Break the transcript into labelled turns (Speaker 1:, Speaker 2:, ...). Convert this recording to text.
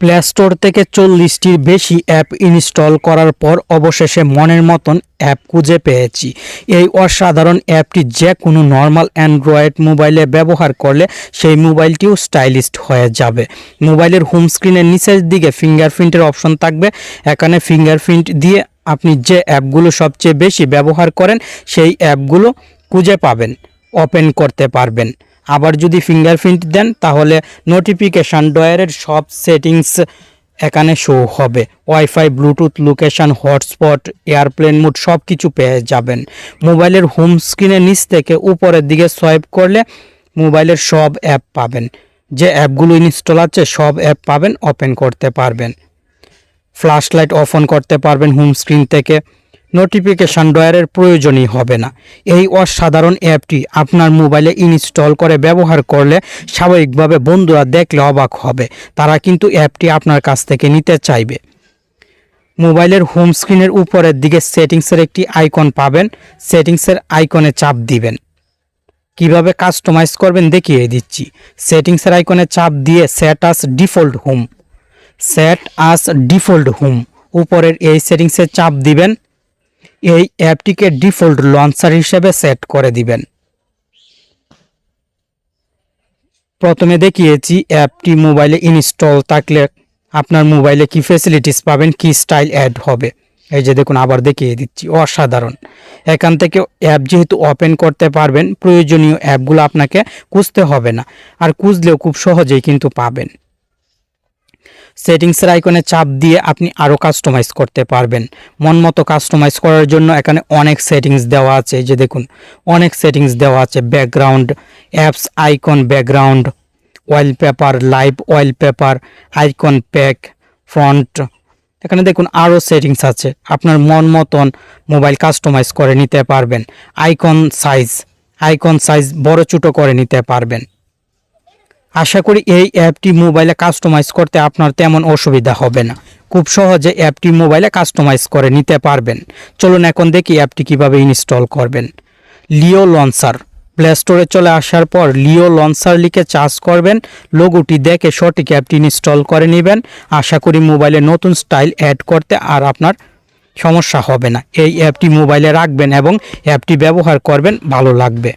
Speaker 1: Play store থেকে চল্লিশটির বেশি app install করার পর অবশেষে মনের মতন অ্যাপ খুঁজে পেয়েছি। এই অসাধারণ অ্যাপটি যে কোনো নর্মাল অ্যান্ড্রয়েড মোবাইলে ব্যবহার করলে সেই মোবাইলটিও স্টাইলিস্ট হয়ে যাবে। মোবাইলের হোম স্ক্রিনের নিচের দিকে ফিঙ্গারপ্রিন্টের অপশন থাকবে। এখানে ফিঙ্গারপ্রিন্ট দিয়ে আপনি যে অ্যাপগুলো সবচেয়ে বেশি ব্যবহার করেন, সেই অ্যাপগুলো খুঁজে পাবেন ওপেন করতে পারবেন। আবার যদি ফিঙ্গারপ্রিন্ট দেন, তাহলে নোটিফিকেশান ডয়ারের সব সেটিংস এখানে শো হবে। Wifi bluetooth location hotspot airplane mode সব কিছু পেয়ে যাবেন। মোবাইলের হোম স্ক্রিনের নিচ থেকে উপরের দিকে সোয়াইপ করলে মোবাইলের সব অ্যাপ পাবেন। যে অ্যাপগুলো ইনস্টল আছে, সব অ্যাপ পাবেন ওপেন করতে পারবেন। ফ্ল্যাশ লাইট অফ অন করতে পারবেন হোম স্ক্রিন থেকে। নোটিফিকেশান ডয়ারের প্রয়োজনই হবে না। এই অসাধারণ অ্যাপটি আপনার মোবাইলে ইনস্টল করে ব্যবহার করলে স্বাভাবিকভাবে বন্ধুরা দেখলে অবাক হবে। তারা কিন্তু অ্যাপটি আপনার কাছ থেকে নিতে চাইবে। মোবাইলের হোম স্ক্রিনের উপরের দিকে সেটিংসের একটি আইকন পাবেন। সেটিংসের আইকনে চাপ দিবেন। কীভাবে কাস্টমাইজ করবেন দেখিয়ে দিচ্ছি। সেটিংসের আইকনে চাপ দিয়ে set as default home set as default home উপরের এই সেটিংসে চাপ দিবেন। এই অ্যাপটিকে ডিফল্ট লঞ্চার হিসেবে সেট করে দিবেন। প্রথমে দেখিয়েছি অ্যাপটি মোবাইলে ইনস্টল থাকলে আপনার মোবাইলে কি ফেসিলিটিস পাবেন, কি স্টাইল অ্যাড হবে। এই যে দেখুন, আবার দেখিয়ে দিচ্ছি, অসাধারণ। এখান থেকে অ্যাপ যেহেতু ওপেন করতে পারবেন, প্রয়োজনীয় অ্যাপগুলো আপনাকে খুঁজতে হবে না। আর খুঁজলেও খুব সহজেই কিন্তু পাবেন। সেটিংসের আইকনে চাপ দিয়ে আপনি আরও কাস্টমাইজ করতে পারবেন। মন মতো কাস্টমাইজ করার জন্য এখানে অনেক সেটিংস দেওয়া আছে। যে দেখুন, অনেক সেটিংস দেওয়া আছে। Background apps icon background wallpaper live wallpaper icon pack front এখানে দেখুন আরও সেটিংস আছে। আপনার মন মতন মোবাইল কাস্টমাইজ করে নিতে পারবেন। আইকন সাইজ আইকন সাইজ বড় ছোটো করে নিতে পারবেন। আশা করি এই অ্যাপটি মোবাইলে কাস্টমাইজ করতে আপনার তেমন অসুবিধা হবে না। খুব সহজে অ্যাপটি মোবাইলে কাস্টমাইজ করে নিতে পারবেন। চলুন এখন দেখি অ্যাপটি কীভাবে ইনস্টল করবেন। লিও লঞ্চার। প্লে স্টোরে চলে আসার পর লিও লঞ্চার লিখে চার্জ করবেন। লোগোটি দেখে সঠিক অ্যাপটি ইনস্টল করে নেবেন। আশা করি মোবাইলে নতুন স্টাইল অ্যাড করতে আর আপনার সমস্যা হবে না। এই অ্যাপটি মোবাইলে রাখবেন এবং অ্যাপটি ব্যবহার করবেন। ভালো লাগবে।